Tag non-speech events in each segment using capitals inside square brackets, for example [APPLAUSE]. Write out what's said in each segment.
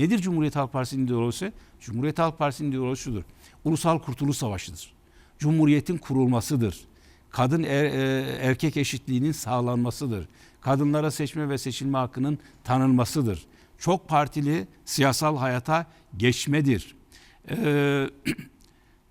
Nedir Cumhuriyet Halk Partisi'nin ideolojisi? Cumhuriyet Halk Partisi'nin ideolojisi şudur. Ulusal Kurtuluş Savaşı'dır. Cumhuriyetin kurulmasıdır. Kadın er- e, erkek eşitliğinin sağlanmasıdır. Kadınlara seçme ve seçilme hakkının tanınmasıdır. Çok partili siyasal hayata geçmedir. Ee,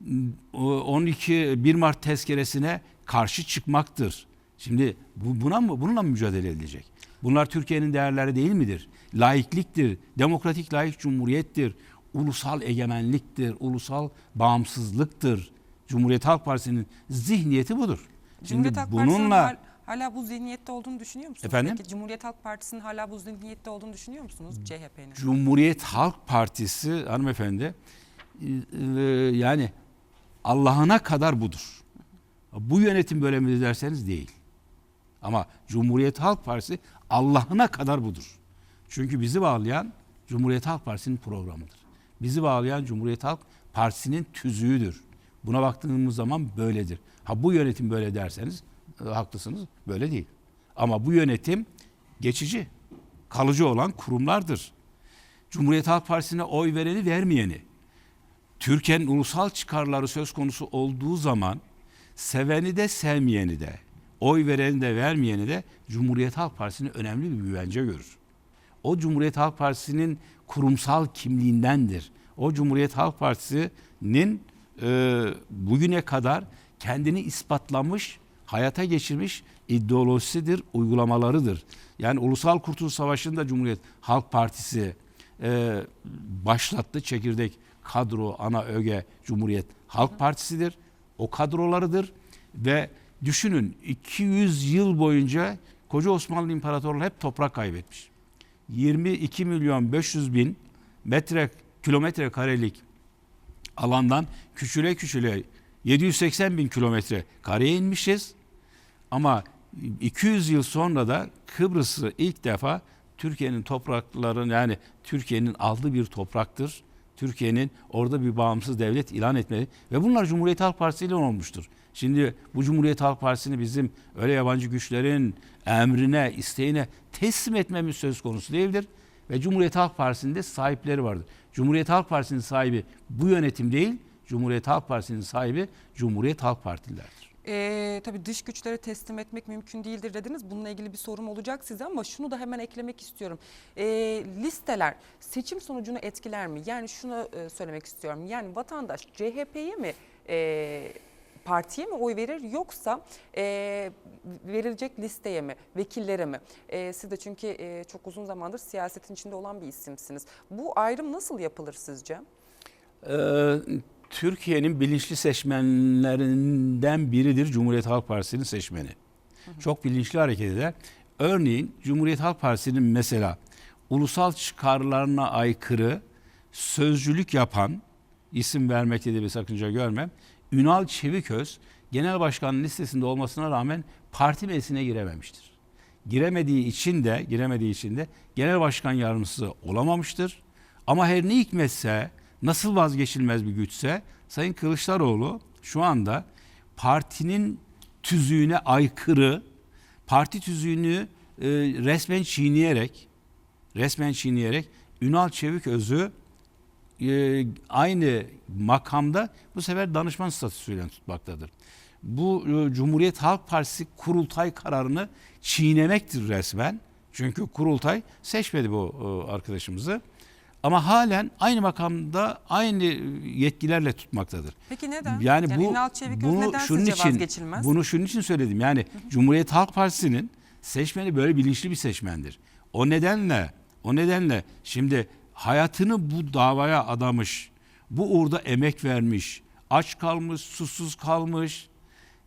[CLEARS THROAT] o 12 1 Mart tezkeresine karşı çıkmaktır. Şimdi bu, buna mı bununla mı mücadele edilecek? Bunlar Türkiye'nin değerleri değil midir? Laikliktir, demokratik layık cumhuriyettir, ulusal egemenliktir, ulusal bağımsızlıktır. Cumhuriyet Halk Partisi'nin zihniyeti budur. Şimdi Cumhuriyet Halk Partisi'nin bununla hal- hala bu zihniyette olduğunu düşünüyor musunuz? Efendim? Peki Cumhuriyet Halk Partisi'nin hala bu zihniyette olduğunu düşünüyor musunuz CHP'nin? Cumhuriyet Halk Partisi hanımefendi e, e, yani Allah'ına kadar budur. Bu yönetim böyle mi derseniz değil. Ama Cumhuriyet Halk Partisi Allah'ına kadar budur. Çünkü bizi bağlayan Cumhuriyet Halk Partisi'nin programıdır. Bizi bağlayan Cumhuriyet Halk Partisi'nin tüzüğüdür. Buna baktığımız zaman böyledir. Ha bu yönetim böyle derseniz e, haklısınız. Böyle değil. Ama bu yönetim geçici, kalıcı olan kurumlardır. Cumhuriyet Halk Partisi'ne oy vereni vermeyeni, Türkiye'nin ulusal çıkarları söz konusu olduğu zaman seveni de sevmeyeni de, oy vereni de vermeyeni de Cumhuriyet Halk Partisi'nin önemli bir güvence görür. O Cumhuriyet Halk Partisi'nin kurumsal kimliğindendir. O Cumhuriyet Halk Partisi'nin e, bugüne kadar kendini ispatlamış, hayata geçirmiş ideolojisidir, uygulamalarıdır. Yani Ulusal Kurtuluş Savaşı'nda Cumhuriyet Halk Partisi e, başlattı. Çekirdek kadro, ana öge Cumhuriyet Halk Partisi'dir. O kadrolarıdır ve düşünün 200 yıl boyunca koca Osmanlı İmparatorluğu hep toprak kaybetmiş. 22 milyon 500 bin metre kilometre karelik alandan küçüle küçüle 780 bin kilometre kareye inmişiz. Ama 200 yıl sonra da Kıbrıs'ı ilk defa Türkiye'nin topraklarının yani Türkiye'nin aldığı bir topraktır. Türkiye'nin orada bir bağımsız devlet ilan etmeli ve bunlar Cumhuriyet Halk Partisi ile olmuştur. Şimdi bu Cumhuriyet Halk Partisi'ni bizim öyle yabancı güçlerin emrine, isteğine teslim etmemiz söz konusu değildir. Ve Cumhuriyet Halk Partisi'nin de sahipleri vardır. Cumhuriyet Halk Partisi'nin sahibi bu yönetim değil, Cumhuriyet Halk Partisi'nin sahibi Cumhuriyet Halk Partililerdir. Ee, tabii dış güçlere teslim etmek mümkün değildir dediniz. Bununla ilgili bir sorum olacak size ama şunu da hemen eklemek istiyorum. Ee, listeler seçim sonucunu etkiler mi? Yani şunu e, söylemek istiyorum. Yani vatandaş CHP'ye mi e, partiye mi oy verir yoksa e, verilecek listeye mi, vekillere mi? E, siz de çünkü e, çok uzun zamandır siyasetin içinde olan bir isimsiniz. Bu ayrım nasıl yapılır sizce? Ee, Türkiye'nin bilinçli seçmenlerinden biridir Cumhuriyet Halk Partisi'nin seçmeni. Çok bilinçli hareket eder. Örneğin Cumhuriyet Halk Partisi'nin mesela ulusal çıkarlarına aykırı sözcülük yapan, isim vermekte de bir sakınca görmem, Ünal Çeviköz genel başkan listesinde olmasına rağmen parti meclisine girememiştir. Giremediği için de giremediği için de genel başkan yardımcısı olamamıştır. Ama her ne hikmetse nasıl vazgeçilmez bir güçse Sayın Kılıçdaroğlu şu anda partinin tüzüğüne aykırı parti tüzüğünü e, resmen çiğneyerek resmen çiğneyerek Ünal Çeviköz'ü e, aynı makamda bu sefer danışman statüsüyle tutmaktadır. Bu e, Cumhuriyet Halk Partisi kurultay kararını çiğnemektir resmen. Çünkü kurultay seçmedi bu e, arkadaşımızı. Ama halen aynı makamda aynı yetkilerle tutmaktadır. Peki neden? Yani, bu Ünal Çeviköz bunu neden şunun için vazgeçilmez? bunu şunun için söyledim. Yani Cumhuriyet Halk Partisi'nin seçmeni böyle bilinçli bir seçmendir. O nedenle o nedenle şimdi hayatını bu davaya adamış, bu uğurda emek vermiş, aç kalmış, susuz kalmış,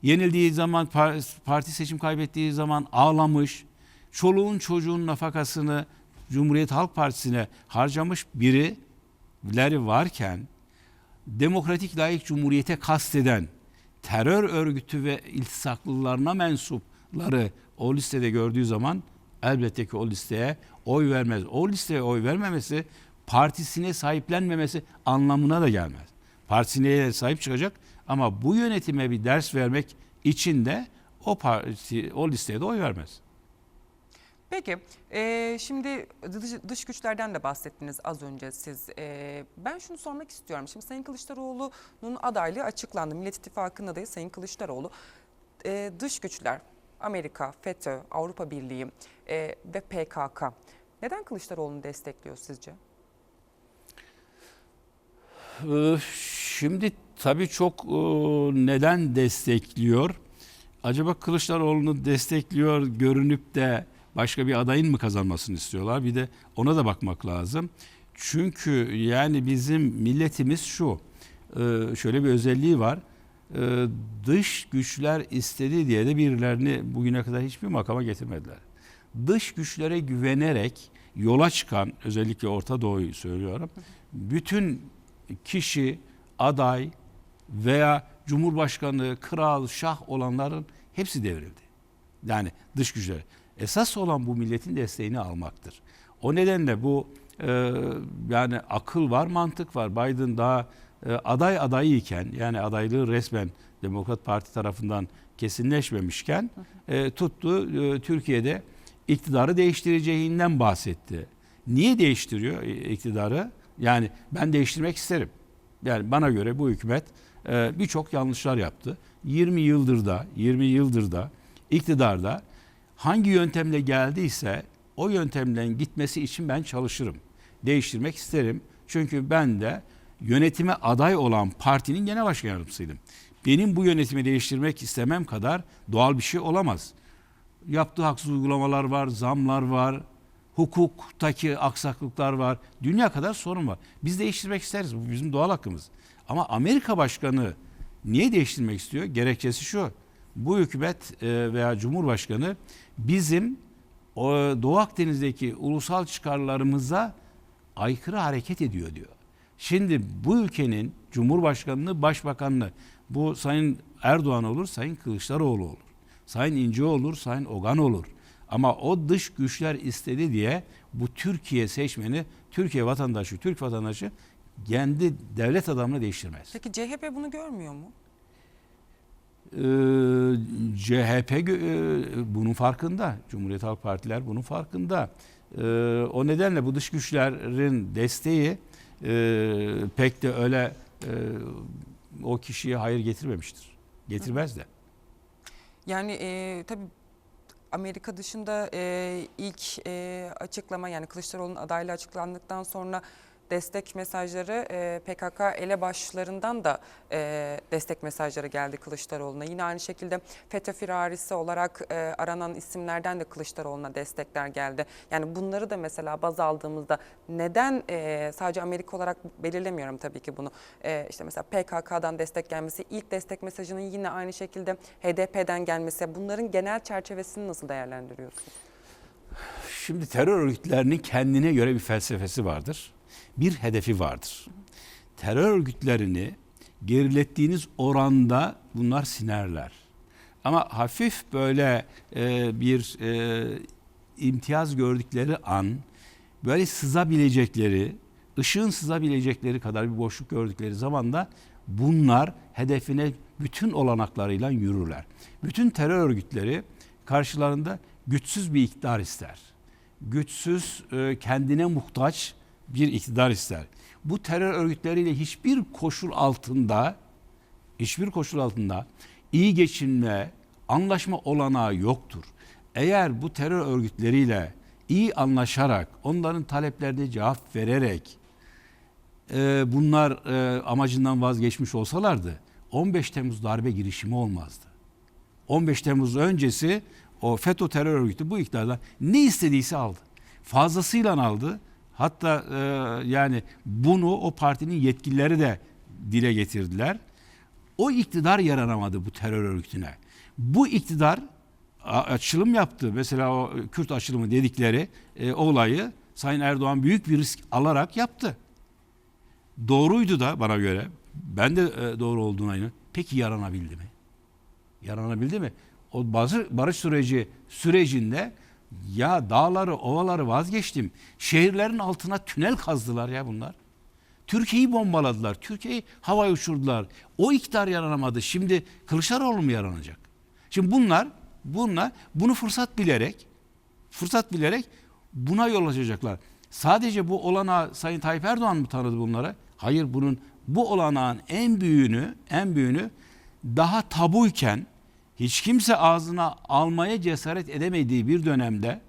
yenildiği zaman par- parti seçim kaybettiği zaman ağlamış, çoluğun çocuğun nafakasını Cumhuriyet Halk Partisi'ne harcamış birileri varken demokratik layık cumhuriyete kasteden terör örgütü ve iltisaklılarına mensupları o listede gördüğü zaman elbette ki o listeye oy vermez. O listeye oy vermemesi partisine sahiplenmemesi anlamına da gelmez. Partisine sahip çıkacak ama bu yönetime bir ders vermek için de o parti o listeye de oy vermez. Peki e, şimdi dış, dış güçlerden de bahsettiniz az önce siz. E, ben şunu sormak istiyorum. Şimdi Sayın Kılıçdaroğlu'nun adaylığı açıklandı. Millet İttifakı'nın adayı Sayın Kılıçdaroğlu. E, dış güçler Amerika, FETÖ, Avrupa Birliği e, ve PKK neden Kılıçdaroğlu'nu destekliyor sizce? Şimdi tabii çok neden destekliyor? Acaba Kılıçdaroğlu'nu destekliyor görünüp de başka bir adayın mı kazanmasını istiyorlar? Bir de ona da bakmak lazım. Çünkü yani bizim milletimiz şu, e, şöyle bir özelliği var. E, Dış güçler istedi diye de birilerini bugüne kadar hiçbir makama getirmediler. Dış güçlere güvenerek yola çıkan, özellikle Orta Doğu'yu söylüyorum, bütün kişi, aday veya cumhurbaşkanı, kral, şah olanların hepsi devrildi. Yani dış güçler. Esas olan bu milletin desteğini almaktır. O nedenle bu e, yani akıl var, mantık var. Biden daha e, aday adayı iken yani adaylığı resmen Demokrat Parti tarafından kesinleşmemişken e, tuttu e, Türkiye'de iktidarı değiştireceğinden bahsetti. Niye değiştiriyor e, iktidarı? Yani ben değiştirmek isterim. Yani bana göre bu hükümet e, birçok yanlışlar yaptı. 20 yıldır da 20 yıldır da iktidarda hangi yöntemle geldiyse o yöntemden gitmesi için ben çalışırım. Değiştirmek isterim. Çünkü ben de yönetime aday olan partinin genel başkan yardımcısıydım. Benim bu yönetimi değiştirmek istemem kadar doğal bir şey olamaz. Yaptığı haksız uygulamalar var, zamlar var, hukuktaki aksaklıklar var. Dünya kadar sorun var. Biz değiştirmek isteriz. Bu bizim doğal hakkımız. Ama Amerika Başkanı niye değiştirmek istiyor? Gerekçesi şu. Bu hükümet e, veya Cumhurbaşkanı bizim o Doğu Akdeniz'deki ulusal çıkarlarımıza aykırı hareket ediyor diyor. Şimdi bu ülkenin Cumhurbaşkanlığı, Başbakanlığı bu Sayın Erdoğan olur, Sayın Kılıçdaroğlu olur. Sayın İnce olur, Sayın Ogan olur. Ama o dış güçler istedi diye bu Türkiye seçmeni, Türkiye vatandaşı, Türk vatandaşı kendi devlet adamını değiştirmez. Peki CHP bunu görmüyor mu? Ee, CHP e, bunun farkında. Cumhuriyet Halk Partiler bunun farkında. Ee, o nedenle bu dış güçlerin desteği e, pek de öyle e, o kişiye hayır getirmemiştir. Getirmez de. Yani e, tabii Amerika dışında e, ilk e, açıklama yani Kılıçdaroğlu'nun adaylığı açıklandıktan sonra destek mesajları e, PKK elebaşlarından da e, destek mesajları geldi Kılıçdaroğlu'na. Yine aynı şekilde FETÖ firarisi olarak e, aranan isimlerden de Kılıçdaroğlu'na destekler geldi. Yani bunları da mesela baz aldığımızda neden e, sadece Amerika olarak belirlemiyorum tabii ki bunu. E, işte mesela PKK'dan destek gelmesi, ilk destek mesajının yine aynı şekilde HDP'den gelmesi bunların genel çerçevesini nasıl değerlendiriyorsunuz? Şimdi terör örgütlerinin kendine göre bir felsefesi vardır. Bir hedefi vardır. Terör örgütlerini gerilettiğiniz oranda bunlar sinerler. Ama hafif böyle e, bir e, imtiyaz gördükleri an böyle sızabilecekleri, ışığın sızabilecekleri kadar bir boşluk gördükleri zaman da bunlar hedefine bütün olanaklarıyla yürürler. Bütün terör örgütleri karşılarında güçsüz bir iktidar ister. Güçsüz, e, kendine muhtaç bir iktidar ister. Bu terör örgütleriyle hiçbir koşul altında hiçbir koşul altında iyi geçinme, anlaşma olanağı yoktur. Eğer bu terör örgütleriyle iyi anlaşarak, onların taleplerine cevap vererek e, bunlar e, amacından vazgeçmiş olsalardı 15 Temmuz darbe girişimi olmazdı. 15 Temmuz öncesi o FETÖ terör örgütü bu iktidardan ne istediyse aldı. Fazlasıyla aldı. Hatta e, yani bunu o partinin yetkilileri de dile getirdiler. O iktidar yaranamadı bu terör örgütüne. Bu iktidar açılım yaptı. Mesela o Kürt açılımı dedikleri e, olayı Sayın Erdoğan büyük bir risk alarak yaptı. Doğruydu da bana göre. Ben de e, doğru olduğuna inanıyorum. Peki yaranabildi mi? Yaranabildi mi? O bazı barış süreci sürecinde ya dağları, ovaları vazgeçtim. Şehirlerin altına tünel kazdılar ya bunlar. Türkiye'yi bombaladılar. Türkiye'yi havaya uçurdular. O iktidar yaranamadı. Şimdi Kılıçdaroğlu mu yaranacak? Şimdi bunlar bunlar bunu fırsat bilerek fırsat bilerek buna yol açacaklar. Sadece bu olanağı Sayın Tayyip Erdoğan mı tanıdı bunlara? Hayır bunun bu olanağın en büyüğünü, en büyüğünü daha tabuyken hiç kimse ağzına almaya cesaret edemediği bir dönemde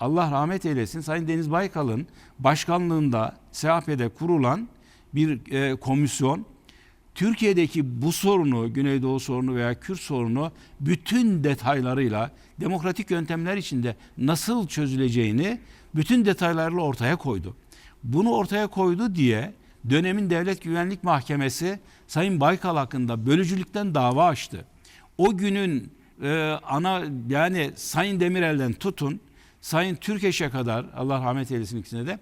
Allah rahmet eylesin Sayın Deniz Baykal'ın başkanlığında SHP'de kurulan bir e, komisyon Türkiye'deki bu sorunu, Güneydoğu sorunu veya Kürt sorunu bütün detaylarıyla demokratik yöntemler içinde nasıl çözüleceğini bütün detaylarıyla ortaya koydu. Bunu ortaya koydu diye dönemin Devlet Güvenlik Mahkemesi Sayın Baykal hakkında bölücülükten dava açtı. O günün e, ana yani Sayın Demirel'den tutun Sayın Türkeş'e kadar Allah rahmet eylesin ikisine de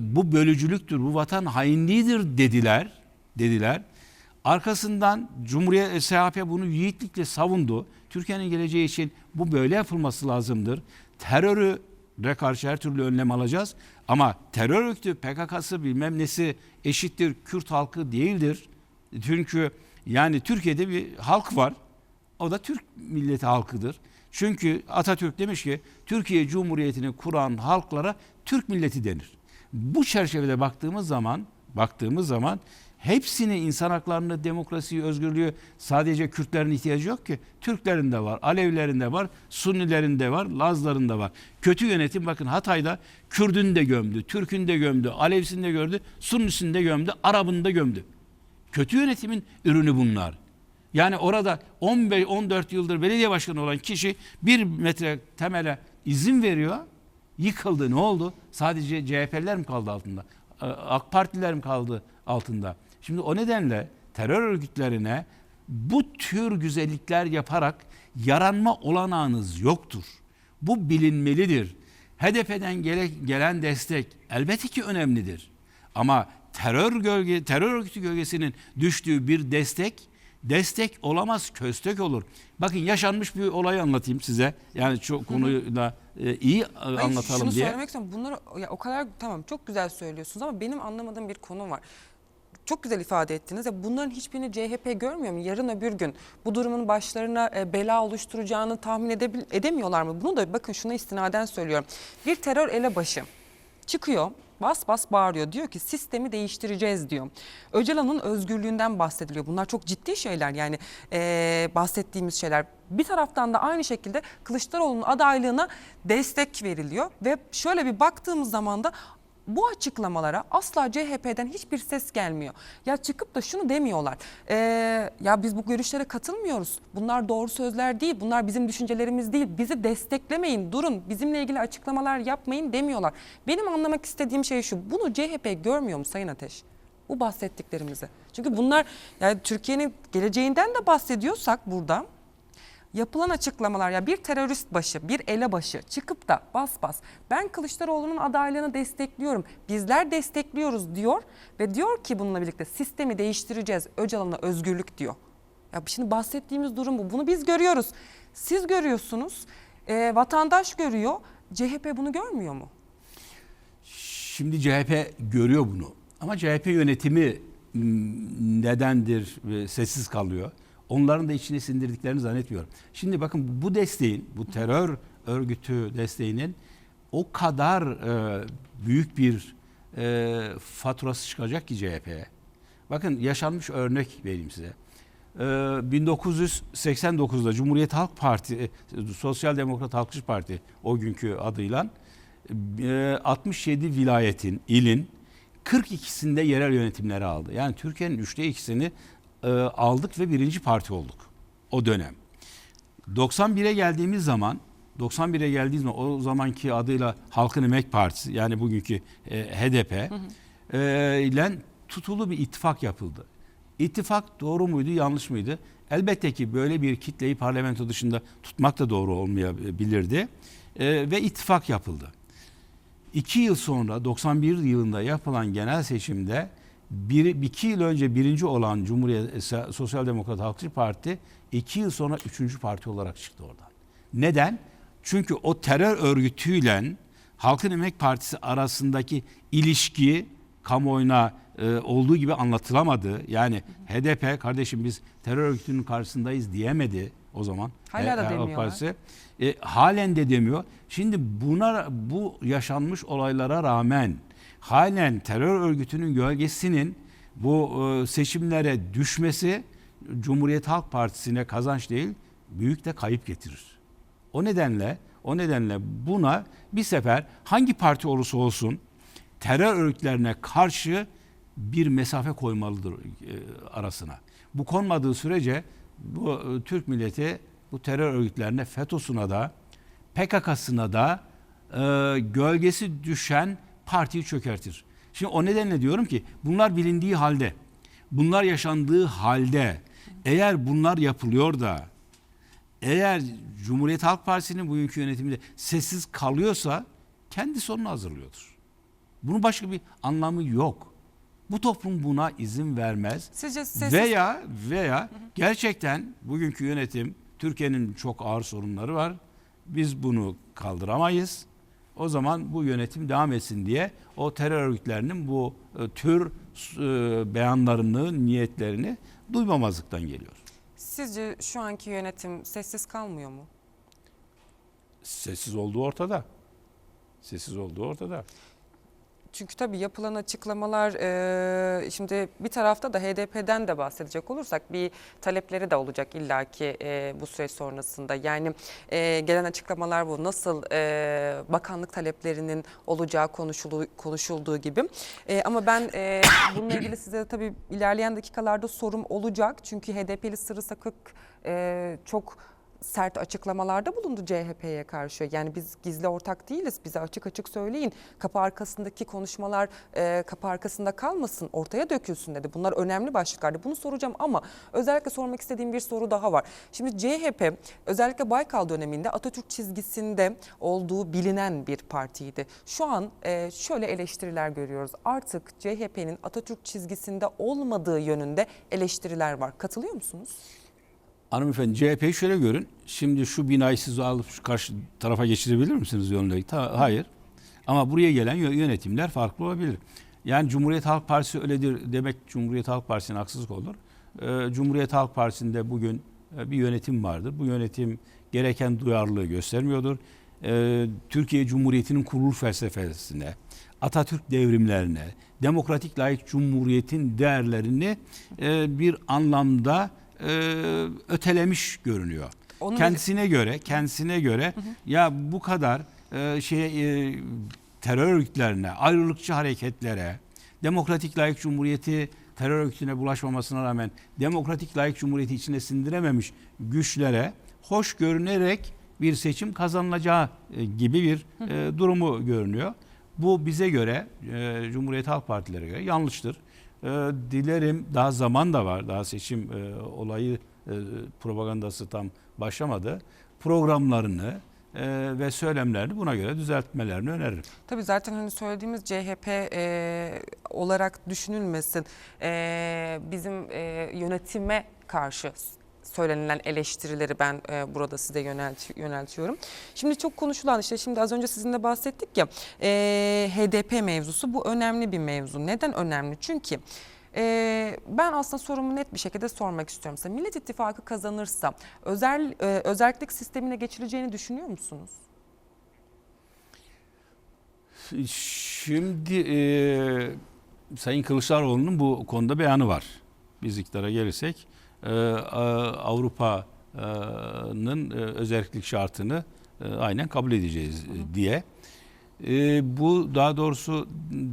bu bölücülüktür, bu vatan hainliğidir dediler. Dediler. Arkasından Cumhuriyet e, SHP bunu yiğitlikle savundu. Türkiye'nin geleceği için bu böyle yapılması lazımdır. Terörü de karşı her türlü önlem alacağız. Ama terör örgütü PKK'sı bilmem nesi eşittir Kürt halkı değildir. Çünkü yani Türkiye'de bir halk var. O da Türk milleti halkıdır. Çünkü Atatürk demiş ki Türkiye Cumhuriyeti'ni kuran halklara Türk milleti denir. Bu çerçevede baktığımız zaman baktığımız zaman hepsini insan haklarını, demokrasiyi, özgürlüğü sadece Kürtlerin ihtiyacı yok ki. Türklerin de var, Alevilerin de var, Sunnilerin de var, Lazların da var. Kötü yönetim bakın Hatay'da Kürdün de gömdü, Türk'ün de gömdü, Alevisini de gördü, Sunnisini de gömdü, Arap'ını da gömdü. Kötü yönetimin ürünü bunlar. Yani orada 15-14 yıldır belediye başkanı olan kişi bir metre temele izin veriyor. Yıkıldı. Ne oldu? Sadece CHP'liler mi kaldı altında? AK Partililer mi kaldı altında? Şimdi o nedenle terör örgütlerine bu tür güzellikler yaparak yaranma olanağınız yoktur. Bu bilinmelidir. HDP'den gele, gelen destek elbette ki önemlidir. Ama terör gölge terör örgütü gölgesinin düştüğü bir destek destek olamaz köstek olur. Bakın yaşanmış bir olayı anlatayım size. Yani çok konuyla e, iyi e, Hayır, anlatalım şunu diye. söylemek istiyorum. Bunları ya, o kadar tamam çok güzel söylüyorsunuz ama benim anlamadığım bir konu var. Çok güzel ifade ettiniz. Ya bunların hiçbirini CHP görmüyor mu? Yarın öbür gün bu durumun başlarına e, bela oluşturacağını tahmin edemiyorlar mı? Bunu da bakın şuna istinaden söylüyorum. Bir terör elebaşı çıkıyor bas bas bağırıyor. Diyor ki sistemi değiştireceğiz diyor. Öcalan'ın özgürlüğünden bahsediliyor. Bunlar çok ciddi şeyler yani eee, bahsettiğimiz şeyler. Bir taraftan da aynı şekilde Kılıçdaroğlu'nun adaylığına destek veriliyor. Ve şöyle bir baktığımız zaman da bu açıklamalara asla CHP'den hiçbir ses gelmiyor. Ya çıkıp da şunu demiyorlar. Ee, ya biz bu görüşlere katılmıyoruz. Bunlar doğru sözler değil. Bunlar bizim düşüncelerimiz değil. Bizi desteklemeyin, durun. Bizimle ilgili açıklamalar yapmayın demiyorlar. Benim anlamak istediğim şey şu. Bunu CHP görmüyor mu Sayın Ateş? Bu bahsettiklerimizi. Çünkü bunlar yani Türkiye'nin geleceğinden de bahsediyorsak burada yapılan açıklamalar ya bir terörist başı, bir elebaşı çıkıp da bas bas ben Kılıçdaroğlu'nun adaylığını destekliyorum, bizler destekliyoruz diyor ve diyor ki bununla birlikte sistemi değiştireceğiz, Öcalan'a özgürlük diyor. Ya şimdi bahsettiğimiz durum bu. Bunu biz görüyoruz. Siz görüyorsunuz, e, vatandaş görüyor, CHP bunu görmüyor mu? Şimdi CHP görüyor bunu. Ama CHP yönetimi nedendir e, sessiz kalıyor. Onların da içine sindirdiklerini zannetmiyorum. Şimdi bakın bu desteğin, bu terör örgütü desteğinin o kadar e, büyük bir e, faturası çıkacak ki CHP'ye. Bakın yaşanmış örnek vereyim size. Ee, 1989'da Cumhuriyet Halk Parti, e, Sosyal Demokrat Halkçı Parti o günkü adıyla e, 67 vilayetin, ilin 42'sinde yerel yönetimleri aldı. Yani Türkiye'nin üçte ikisini e, aldık ve birinci parti olduk o dönem. 91'e geldiğimiz zaman 91'e geldiğimiz zaman o zamanki adıyla Halkın Emek Partisi yani bugünkü e, HDP e, ile tutulu bir ittifak yapıldı. İttifak doğru muydu, yanlış mıydı? Elbette ki böyle bir kitleyi parlamento dışında tutmak da doğru olmayabilirdi. E, ve ittifak yapıldı. İki yıl sonra 91 yılında yapılan genel seçimde bir, iki yıl önce birinci olan Cumhuriyet Sosyal Demokrat Halkçı Parti iki yıl sonra üçüncü parti olarak çıktı oradan. Neden? Çünkü o terör örgütüyle Halkın Emek Partisi arasındaki ilişki kamuoyuna e, olduğu gibi anlatılamadı. Yani HDP kardeşim biz terör örgütünün karşısındayız diyemedi. o zaman. Hala da Halk demiyorlar. Partisi. E, halen de demiyor. Şimdi buna bu yaşanmış olaylara rağmen halen terör örgütünün gölgesinin bu e, seçimlere düşmesi Cumhuriyet Halk Partisi'ne kazanç değil, büyük de kayıp getirir. O nedenle o nedenle buna bir sefer hangi parti olursa olsun terör örgütlerine karşı bir mesafe koymalıdır e, arasına. Bu konmadığı sürece bu e, Türk milleti bu terör örgütlerine FETÖ'süne da PKK'sına da e, gölgesi düşen partiyi çökertir. Şimdi o nedenle diyorum ki bunlar bilindiği halde, bunlar yaşandığı halde eğer bunlar yapılıyor da eğer Cumhuriyet Halk Partisi'nin bugünkü yönetiminde sessiz kalıyorsa kendi sonunu hazırlıyordur. Bunun başka bir anlamı yok. Bu toplum buna izin vermez. Sizce sessiz Veya veya gerçekten bugünkü yönetim Türkiye'nin çok ağır sorunları var. Biz bunu kaldıramayız. O zaman bu yönetim devam etsin diye o terör örgütlerinin bu e, tür e, beyanlarını, niyetlerini duymamazlıktan geliyor. Sizce şu anki yönetim sessiz kalmıyor mu? Sessiz olduğu ortada. Sessiz olduğu ortada. Çünkü tabii yapılan açıklamalar e, şimdi bir tarafta da HDP'den de bahsedecek olursak bir talepleri de olacak illaki e, bu süreç sonrasında. Yani e, gelen açıklamalar bu. Nasıl e, bakanlık taleplerinin olacağı konuşulu, konuşulduğu gibi. E, ama ben e, bununla ilgili size tabii ilerleyen dakikalarda sorum olacak. Çünkü HDP'li Sırrı Sakık e, çok sert açıklamalarda bulundu CHP'ye karşı. Yani biz gizli ortak değiliz. Bize açık açık söyleyin. Kapı arkasındaki konuşmalar e, kapı arkasında kalmasın, ortaya dökülsün dedi. Bunlar önemli başlıklardı. Bunu soracağım ama özellikle sormak istediğim bir soru daha var. Şimdi CHP özellikle Baykal döneminde Atatürk çizgisinde olduğu bilinen bir partiydi. Şu an e, şöyle eleştiriler görüyoruz. Artık CHP'nin Atatürk çizgisinde olmadığı yönünde eleştiriler var. Katılıyor musunuz? Hanımefendi CHP'yi şöyle görün. Şimdi şu binayı siz alıp şu karşı tarafa geçirebilir misiniz yolundaki? Ta- hayır. Ama buraya gelen yö- yönetimler farklı olabilir. Yani Cumhuriyet Halk Partisi öyledir demek Cumhuriyet Halk Partisi'ne haksızlık olur. Ee, Cumhuriyet Halk Partisi'nde bugün e, bir yönetim vardır. Bu yönetim gereken duyarlılığı göstermiyordur. Ee, Türkiye Cumhuriyeti'nin kuruluş felsefesine, Atatürk devrimlerine, demokratik layık cumhuriyetin değerlerini e, bir anlamda e, ötelemiş görünüyor. Onun kendisine göre, kendisine göre ya bu kadar e, şey e, terör örgütlerine, ayrılıkçı hareketlere, demokratik layık cumhuriyeti terör örgütüne bulaşmamasına rağmen demokratik layık cumhuriyeti içine sindirememiş güçlere hoş görünerek bir seçim kazanılacağı e, gibi bir e, durumu görünüyor. Bu bize göre e, Cumhuriyet Halk Partilere göre yanlıştır. E, dilerim daha zaman da var. Daha seçim e, olayı e, propagandası tam başlamadı. Programlarını e, ve söylemlerini buna göre düzeltmelerini öneririm. Tabii zaten hani söylediğimiz CHP e, olarak düşünülmesin. E, bizim e, yönetime karşı söylenilen eleştirileri ben e, burada size yönelt, yöneltiyorum. Şimdi çok konuşulan işte şimdi az önce sizinle bahsettik ya e, HDP mevzusu bu önemli bir mevzu. Neden önemli? Çünkü e, ben aslında sorumu net bir şekilde sormak istiyorum size. Millet İttifakı kazanırsa özel e, özellik sistemine geçileceğini düşünüyor musunuz? Şimdi e, Sayın Kılıçdaroğlu'nun bu konuda beyanı var. Biz iktidara gelirsek Avrupa'nın e, özellik şartını e, aynen kabul edeceğiz e, diye. Bu daha doğrusu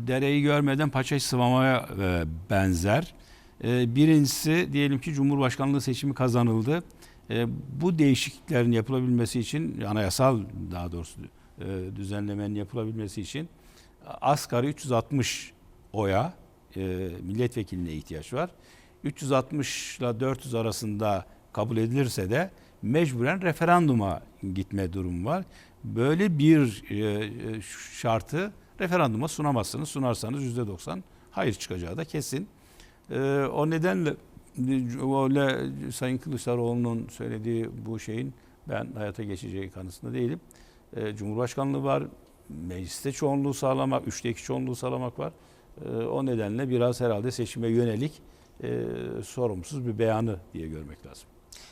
dereyi görmeden paçayı sıvamaya benzer. Birincisi diyelim ki Cumhurbaşkanlığı seçimi kazanıldı. Bu değişikliklerin yapılabilmesi için anayasal daha doğrusu düzenlemenin yapılabilmesi için asgari 360 oya milletvekiline ihtiyaç var. 360 ile 400 arasında kabul edilirse de mecburen referanduma gitme durumu var. Böyle bir e, e, şartı referanduma sunamazsınız. Sunarsanız %90 hayır çıkacağı da kesin. E, o nedenle öyle Sayın Kılıçdaroğlu'nun söylediği bu şeyin ben hayata geçeceği kanısında değilim. Cumhurbaşkanlığı var, mecliste çoğunluğu sağlamak, üçte iki çoğunluğu sağlamak var. O nedenle biraz herhalde seçime yönelik e, sorumsuz bir beyanı diye görmek lazım.